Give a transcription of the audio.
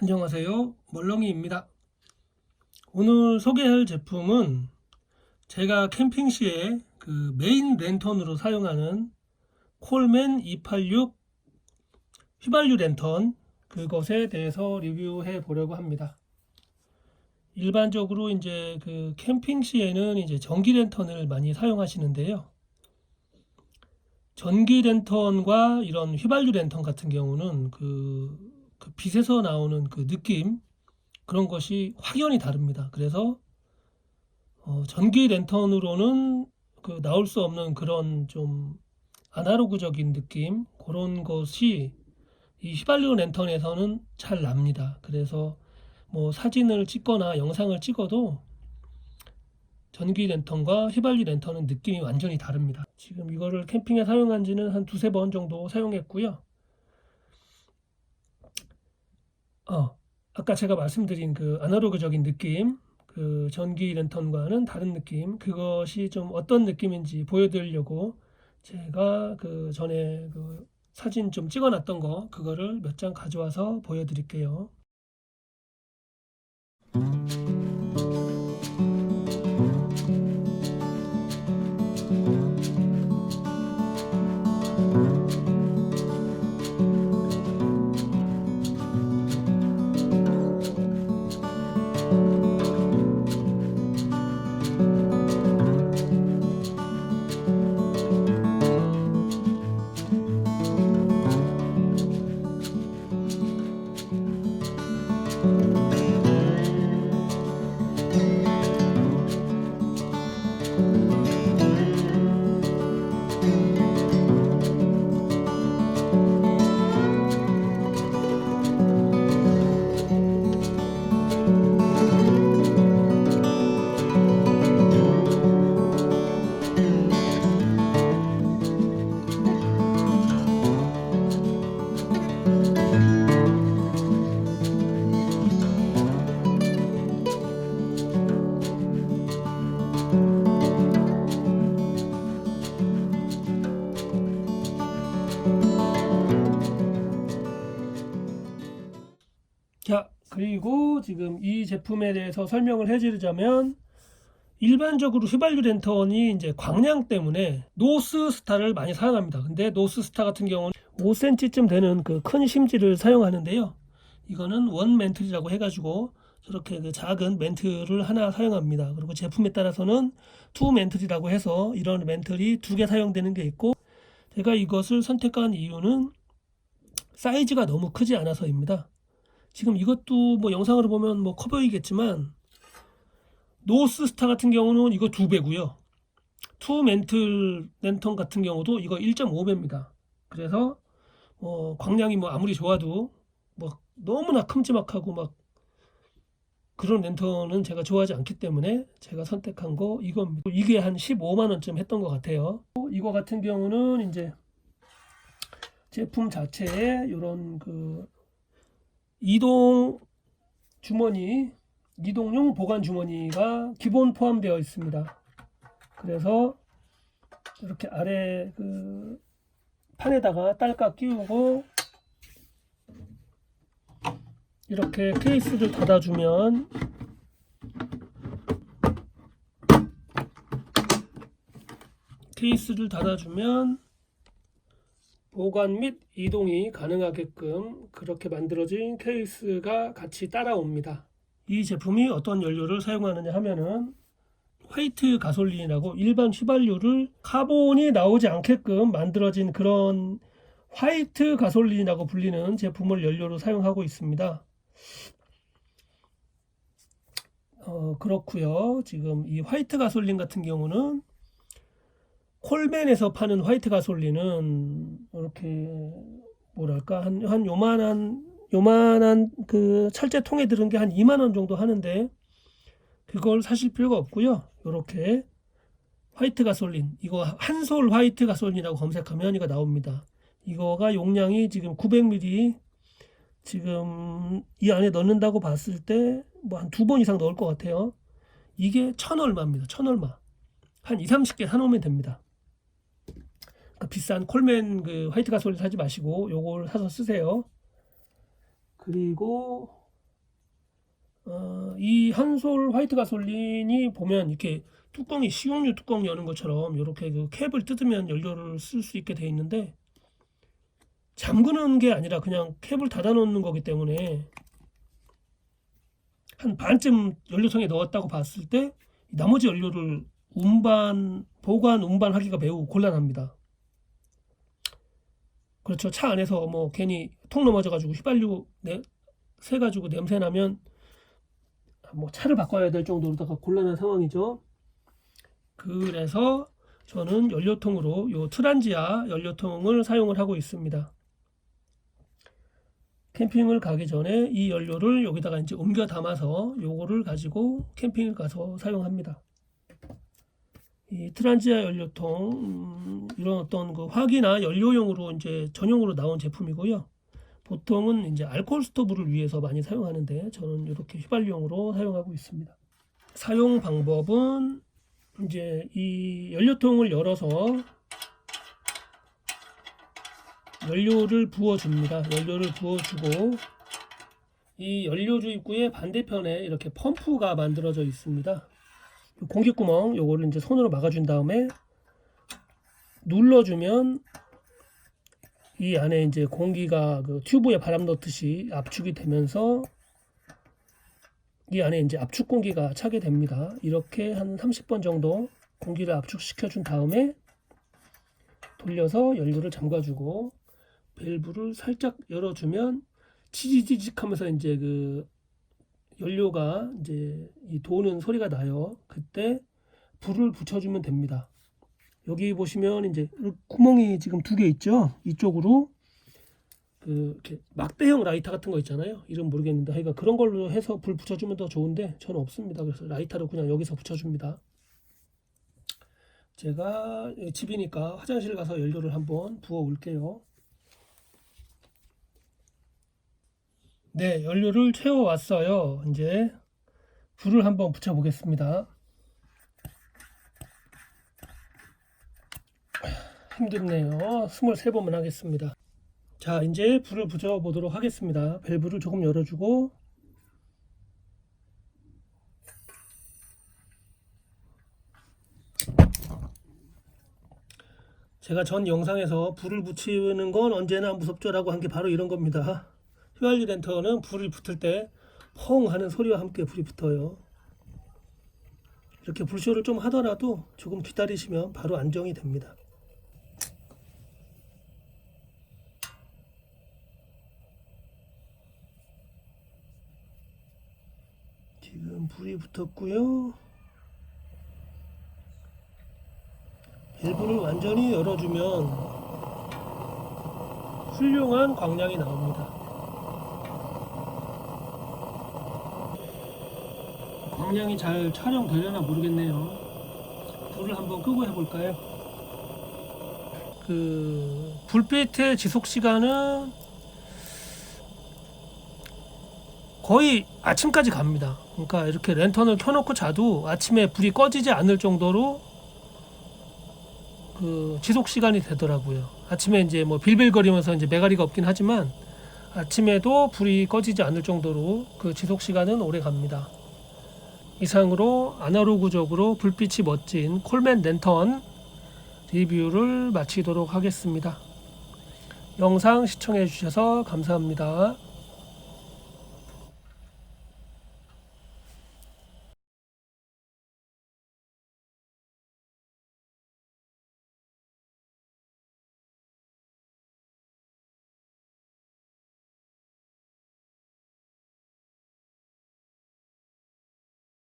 안녕하세요. 멀렁이입니다. 오늘 소개할 제품은 제가 캠핑 시에 그 메인 랜턴으로 사용하는 콜맨 286 휘발유 랜턴 그것에 대해서 리뷰해 보려고 합니다. 일반적으로 이제 그 캠핑 시에는 이제 전기 랜턴을 많이 사용하시는데요. 전기 랜턴과 이런 휘발유 랜턴 같은 경우는 그, 그 빛에서 나오는 그 느낌 그런 것이 확연히 다릅니다. 그래서 어, 전기 랜턴으로는 그 나올 수 없는 그런 좀 아날로그적인 느낌 그런 것이 이 휘발유 랜턴에서는 잘 납니다. 그래서 뭐 사진을 찍거나 영상을 찍어도 전기 랜턴과 휘발유 랜턴은 느낌이 완전히 다릅니다. 지금 이거를 캠핑에 사용한 지는 한 두세 번 정도 사용했고요. 어, 아까 제가 말씀드린 그 아날로그적인 느낌, 그 전기 랜턴과는 다른 느낌, 그것이 좀 어떤 느낌인지 보여드리려고 제가 그 전에 그 사진 좀 찍어놨던 거, 그거를 몇 장 가져와서 보여드릴게요. 그리고 지금 이 제품에 대해서 설명을 해드리자면 일반적으로 휘발유 랜턴이 이제 광량 때문에 노스 스타를 많이 사용합니다. 근데 노스 스타 같은 경우는 5cm쯤 되는 그 큰 심지를 사용하는데요. 이거는 원 멘틀이라고 해가지고 저렇게 그 작은 멘틀을 하나 사용합니다. 그리고 제품에 따라서는 투 멘틀이라고 해서 이런 멘틀이 두 개 사용되는 게 있고 제가 이것을 선택한 이유는 사이즈가 너무 크지 않아서입니다. 지금 이것도 뭐 영상으로 보면 뭐커 보이겠지만 노스 스타 같은 경우는 이거 두 배고요. 투 멘틀 랜턴 같은 경우도 이거 1.5배입니다. 그래서 뭐 광량이 뭐 아무리 좋아도 뭐 너무나 큼지막하고 막 그런 랜턴은 제가 좋아하지 않기 때문에 제가 선택한 거 이겁니다. 이게 한 15만 원쯤 했던 것 같아요. 이거 같은 경우는 이제 제품 자체에 이런 그 이동 주머니, 이동용 보관 주머니가 기본 포함되어 있습니다. 그래서 이렇게 아래 그 판에다가 딸깍 끼우고 이렇게 케이스를 닫아주면 케이스를 닫아주면 보관 및 이동이 가능하게끔 그렇게 만들어진 케이스가 같이 따라옵니다. 이 제품이 어떤 연료를 사용하느냐 하면은 화이트 가솔린이라고 일반 휘발유를 카본이 나오지 않게끔 만들어진 그런 화이트 가솔린이라고 불리는 제품을 연료로 사용하고 있습니다. 어, 그렇고요. 지금 이 화이트 가솔린 같은 경우는 콜맨에서 파는 화이트 가솔린은 이렇게 뭐랄까 한, 한 요만한 요만한 그 철제 통에 들은 게 한 2만 원 정도 하는데 그걸 사실 필요가 없고요. 이렇게 화이트 가솔린 이거 한솔 화이트 가솔린이라고 검색하면 이거 나옵니다. 이거가 용량이 지금 900ml 지금 이 안에 넣는다고 봤을 때 뭐 한 두 번 이상 넣을 것 같아요. 이게 천 얼마입니다. 천 얼마. 한 2, 30개 사놓으면 됩니다. 그 비싼 콜맨 그 화이트 가솔린 사지 마시고 요걸 사서 쓰세요. 그리고 이 한솔 화이트 가솔린이 보면 이렇게 뚜껑이 식용유 뚜껑 여는 것처럼 이렇게 그 캡을 뜯으면 연료를 쓸 수 있게 돼 있는데 잠그는 게 아니라 그냥 캡을 닫아 놓는 거기 때문에 한 반쯤 연료통에 넣었다고 봤을 때 나머지 연료를 운반 보관 운반하기가 매우 곤란합니다. 그렇죠. 차 안에서 뭐 괜히 통 넘어져 가지고 휘발유 내, 새 가지고 냄새 나면 뭐 차를 바꿔야 될 정도로다가 곤란한 상황이죠. 그래서 저는 연료통으로 요 트란지아 연료통을 사용을 하고 있습니다. 캠핑을 가기 전에 이 연료를 여기다가 이제 옮겨 담아서 요거를 가지고 캠핑을 가서 사용합니다. 이 트란지아 연료통 음, 이런 어떤 그 화기나 연료용으로 이제 전용으로 나온 제품이고요. 보통은 이제 알코올 스토브를 위해서 많이 사용하는데 저는 이렇게 휘발유용으로 사용하고 있습니다. 사용 방법은 이제 이 연료통을 열어서 연료를 부어줍니다. 연료를 부어주고 이 연료 주 입구의 반대편에 이렇게 펌프가 만들어져 있습니다. 공기구멍 요거를 이제 손으로 막아준 다음에 눌러주면 이 안에 이제 공기가 그 튜브에 바람 넣듯이 압축이 되면서 이 안에 이제 압축 공기가 차게 됩니다. 이렇게 한 30번 정도 공기를 압축시켜 준 다음에 돌려서 연료를 잠가주고 밸브를 살짝 열어주면 치지지직 하면서 이제 그 연료가 이제 이 도는 소리가 나요. 그때 불을 붙여주면 됩니다. 여기 보시면 이제 구멍이 지금 두 개 있죠. 이쪽으로 그 이렇게 막대형 라이터 같은 거 있잖아요. 이름 모르겠는데 하여간 그런 걸로 해서 불 붙여주면 더 좋은데 저는 없습니다. 그래서 라이터로 그냥 여기서 붙여줍니다. 제가 집이니까 화장실 가서 연료를 한번 부어 올게요. 네, 연료를 채워 왔어요. 이제 불을 한번 붙여 보겠습니다. 힘드네요. 23번만 하겠습니다. 자, 이제 불을 붙여 보도록 하겠습니다. 밸브를 조금 열어주고 제가 전 영상에서 불을 붙이는 건 언제나 무섭죠라고 한 게 바로 이런 겁니다. 휘발유 랜턴은 불이 붙을 때 펑 하는 소리와 함께 불이 붙어요. 이렇게 불쇼를 좀 하더라도 조금 기다리시면 바로 안정이 됩니다. 지금 불이 붙었고요. 밸브를 완전히 열어주면 훌륭한 광량이 나옵니다. 광량이 잘 촬영되려나 모르겠네요. 불을 한번 끄고 해볼까요? 그 불빛의 지속 시간은 거의 아침까지 갑니다. 그러니까 이렇게 랜턴을 켜놓고 자도 아침에 불이 꺼지지 않을 정도로 그 지속 시간이 되더라고요. 아침에 이제 뭐 빌빌거리면서 이제 메가리가 없긴 하지만 아침에도 불이 꺼지지 않을 정도로 그 지속 시간은 오래 갑니다. 이상으로 아날로그적으로 불빛이 멋진 콜맨 랜턴 리뷰를 마치도록 하겠습니다. 영상 시청해 주셔서 감사합니다.